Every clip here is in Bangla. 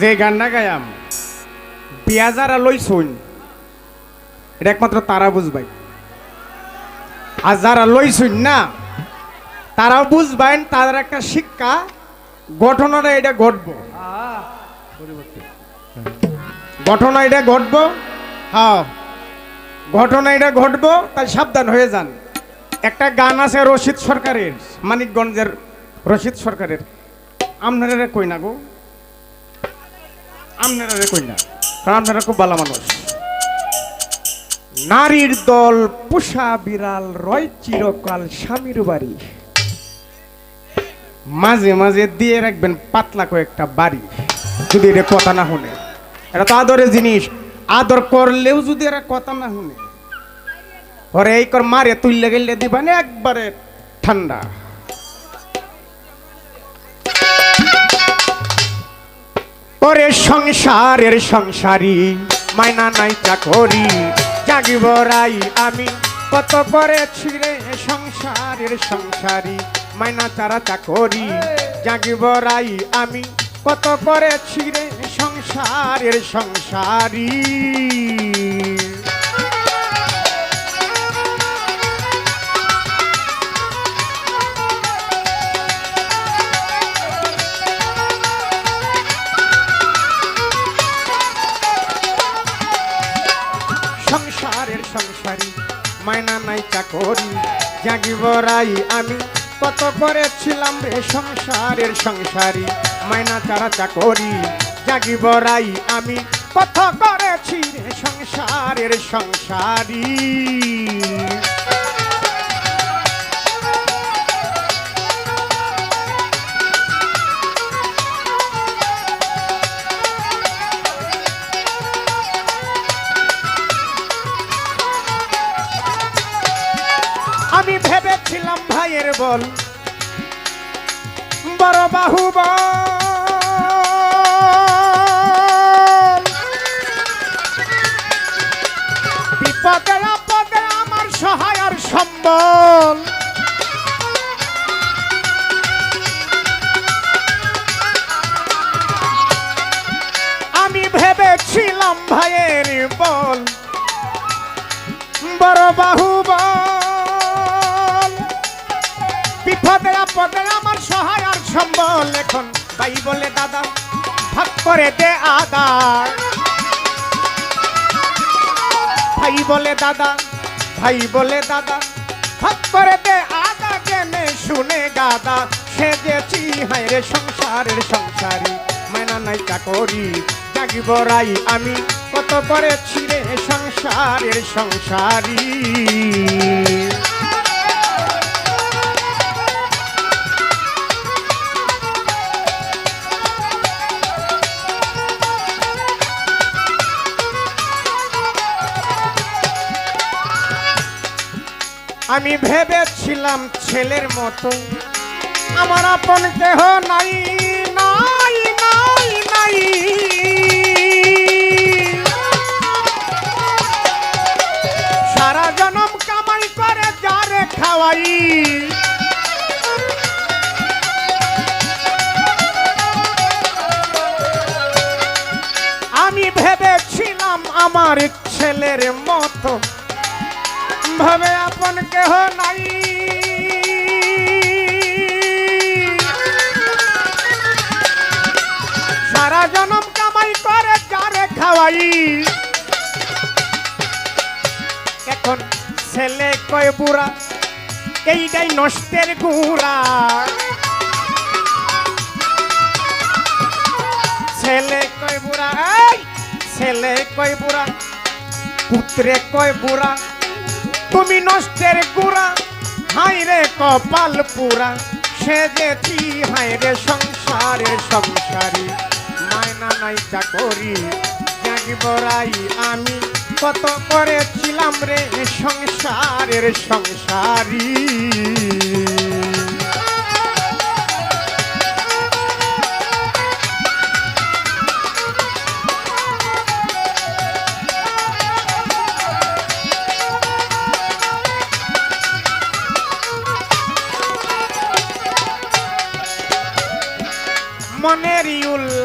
যে গানটা গায়াম বিয়া যারা লইছুন, এটা একমাত্র তারা বুঝবাই। আর যারা লইছুন না তারাও বুঝবেন তাদের একটা শিক্ষা ঘটনাটা এটা ঘটব ঘটনা এটা ঘটবো হ্যাঁ ঘটনা এটা ঘটবো তাই সাবধান হয়ে যান। একটা গান আছে রশিদ সরকারের, মানিকগঞ্জের রশিদ সরকারের। আপনারা কই না গো? আপনারা না কারণ আপনারা খুব ভালো মানুষ। নারীর দল পুষা বিড়াল রয় চিরকাল স্বামীর বাড়ি। মাঝে মাঝে দিয়ে রাখবেন পাতলা কয়েকটা বাড়ি, যদি এটা কথা না শুনে। এটা তো আদরের জিনিস। আদর করলেও যদি এরা কথা না শুনে। ওরে এই কর মারে তুললে গেলে দিবানে একবারে ঠান্ডা। ওরে সংসারের সংসারী, মাইনা নাই চাকরি, জাগিব রাই আমি। কত করেছি রে সংসারের সংসারী, মাইনা চারা চাকরি, জাগিব রাই আমি। কত করেছি রে সংসারের সংসারী। মায়না নাই চাকরি, জাগিব রাই আমি। কত করেছিলাম রে সংসারের সংসারী, মাইনা চারা চাকরি, জাগিব রাই আমি। কত করেছি রে সংসারের সংসারী। ভেবেছিলাম ভাইয়ের বল। বড় বাহু বিপদের আমার সহায় আর সম্বল। এখন ভাই বলে দাদা, ভাগ করে দে আদার। ভাই বলে দাদা, ভাই বলে দাদা, ভাগ করে দে আদা জেনে শুনে গাদা। সেজেছি হায় রে সংসারের সংসারী মায়না নাই চাকরি, জাগিব রাই আমি। কত করেছি রে সংসারের সংসারী। আমি ভেবেছিলাম ছেলের মতো। আমার আপন কেহ নাই নাই নাই নাই। সারা জনম কামাই করে যারে খাওয়াই। আমি ভেবেছিলাম আমার ছেলের মতো ভাবে আপন কেহ নাই। সারা জনম কামাই করে, যারে খাওয়াই। এখন ছেলে কয় বুড়া এইটাই নষ্টের গুড়া। ছেলে কয় বুড়া ছেলে কয় বুড়া, পুত্রে কয় বুড়া তুমি নষ্টের গুড়া হাই রে কপাল পুরা। সেজেছি হাই রে সংসারে সংসারী। মায়না নাই চাকরি, জাগিব রাই আমি। কত করেছিলাম রে সংসারের সংসারী।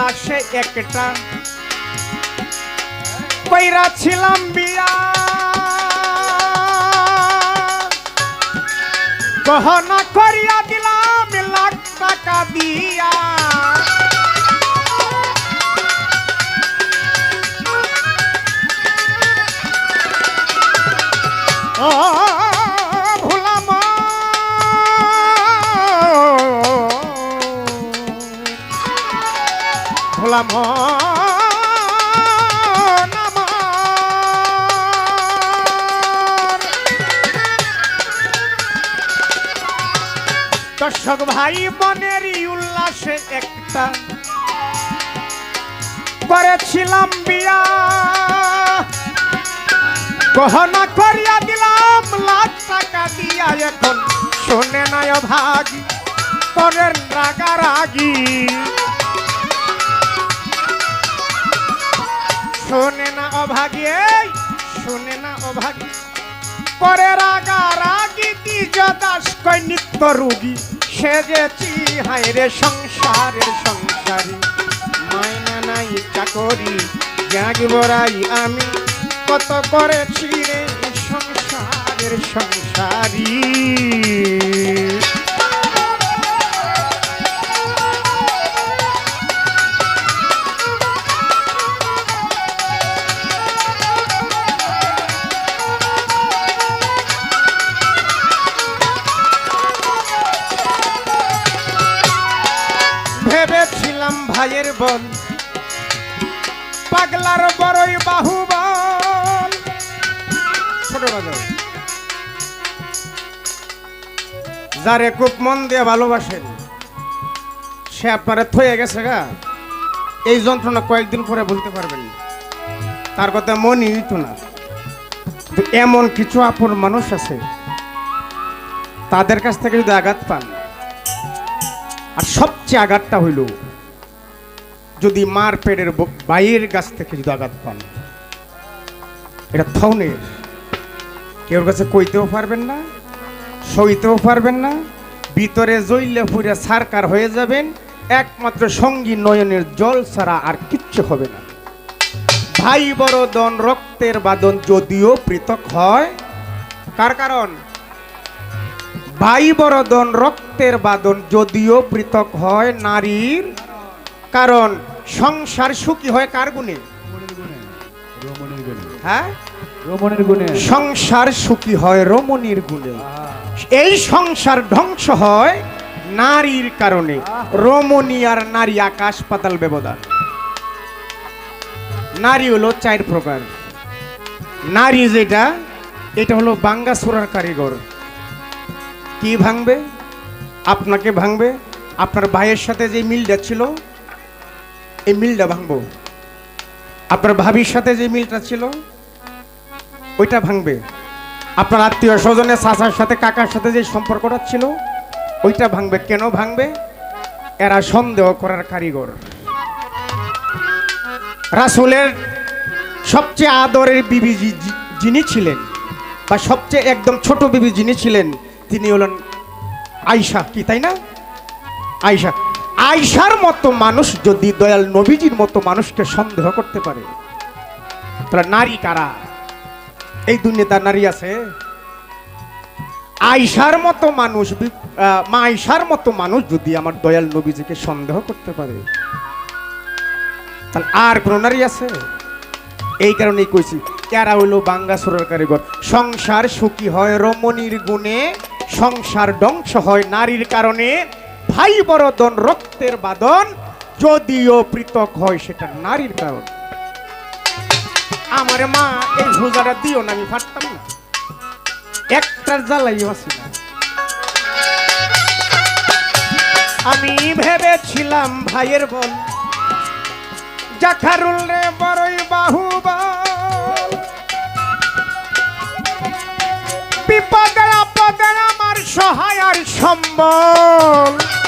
উল্লাসে একটা। কইরা ছিলাম বিয়া। গহনা করিয়া দিলাম লাখ টাকা দিয়া। ও ভোলাম দর্শক ভাই মনেরই উল্লাসে একটা করেছিলাম বিয়া। গহনা করিয়া দিলাম, লাখ টাকা দিয়া এখন। শোনে নয় ভাগি পরের রাগারাগি। শোনে না অভাগী শোনে না অভাগী। পরে রাগারাগি দ্বিজ দাস কই নিত্য রুগী। সেজেছি হায় রে সংসারের সংসারী। মায়না নাই চাকরি জাগবরাই আমি। কত করেছি রে সংসারের সংসারী। বল পাগলার বড়ই বাহুবল। ছোট বাজার যারে খুব মন দিয়ে ভালোবাসেন, সে আপনারা থয়ে গেছে গা। এই যন্ত্রণা কয়েকদিন পরে বলতে পারবেন। তার কথা মনই হইতো না। এমন কিছু আপন মানুষ আছে, তাদের কাছ থেকে যদি আঘাত পান, আর সবচেয়ে আঘাতটা হইল যদি মার পেটের ব- বাইরের গাছ থেকে যদি আঘাত পান, এটা থনের কেউর কাছে কইতেও পারবেন না, সইতেও পারবেন না, ভিতরে জইলে ফুরে সারকার হয়ে যাবেন, একমাত্র সঙ্গী নয়নের জল ছাড়া আর কিচ্ছু হবে না। ভাই বড় দন, রক্তের বাদন যদিও পৃথক হয়, কার কারণ? ভাই বরদন রক্তের বাদন যদিও পৃথক হয় নারীর কারণ সংসার সুখী হয় কার গুণে? হ্যাঁ? রমণীর গুণে। সংসার সুখী হয় রমণীর গুণে। এই সংসার ধ্বংস হয় নারীর কারণে। রমণী আর নারী আকাশ পাতাল ব্যবধান। নারী হলো চার প্রকার। নারী যেটা এটা হলো বাঙ্গা সুরার কারিগর। কি ভাঙবে? আপনাকে ভাঙবে? আপনার ভাইয়ের সাথে যে মিলটা ছিল এই মিলটা ভাঙবো। আপনার ভাবির সাথে যে মিলটা ছিল, ওইটা ভাঙবে। আপনার আত্মীয় স্বজনের চাচার সাথে, কাকার সাথে যে সম্পর্কটা ছিল, ওইটা ভাঙবে। কেন ভাঙবে? এরা সন্দেহ করার কারিগর। রাসুলের সবচেয়ে আদরের বিবি যিনি ছিলেন, বা সবচেয়ে একদম ছোট বিবি যিনি ছিলেন, তিনি হলেন আয়সা কি, তাই না? আয়সা আয়সার মতো মানুষ যদি দয়াল নবীজির মতো মানুষকে সন্দেহ করতে পারে, তাহলে নারী কারা? এই দুনিয়াতে আর নারী আছে? আয়সার মতো মানুষ মা আয়সার মতো মানুষ যদি আমার দয়াল নবীজিকে সন্দেহ করতে পারে, তাহলে আর কোন নারী আছে? এই কারণেই কইছি এরা হইল বাঙ্গা সুরের কারিগর? সংসার সুখী হয় রমণীর গুণে, সংসার ধ্বংস হয় নারীর কারণে ভাই বরদন রক্তের বাদন যদিও পৃথক হয় সেটা নারীর কারণ। আমার মা এই ভুজাটা দিও না, আমি ফাটতাম না। একটার জ্বালাই না। আমি ভেবেছিলাম ভাইয়ের বল জাখারুল রে বড়ই বাহুবল। বিপদে আপদে আমার সহায় আর সম্বল।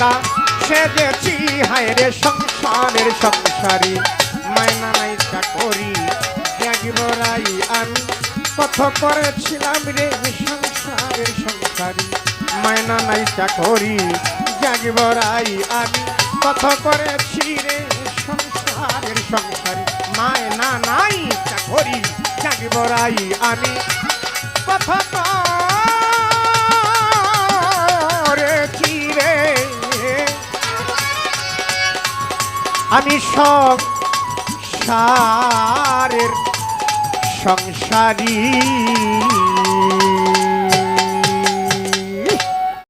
গাদা সেজেছি হায় রে সংসারের সংসারী। মায়না নাই চাকরি ত্যাগবরাই আমি। কত করেছিলাম রে সংসারের সংসারী। মায়না নাই চাকরি জাগবরাই আমি। কত করেছি রে সংসারের সংসারী। মায়না নাই চাকরি জাগবরাই আমি। কত আমি সব সারের সংসারী।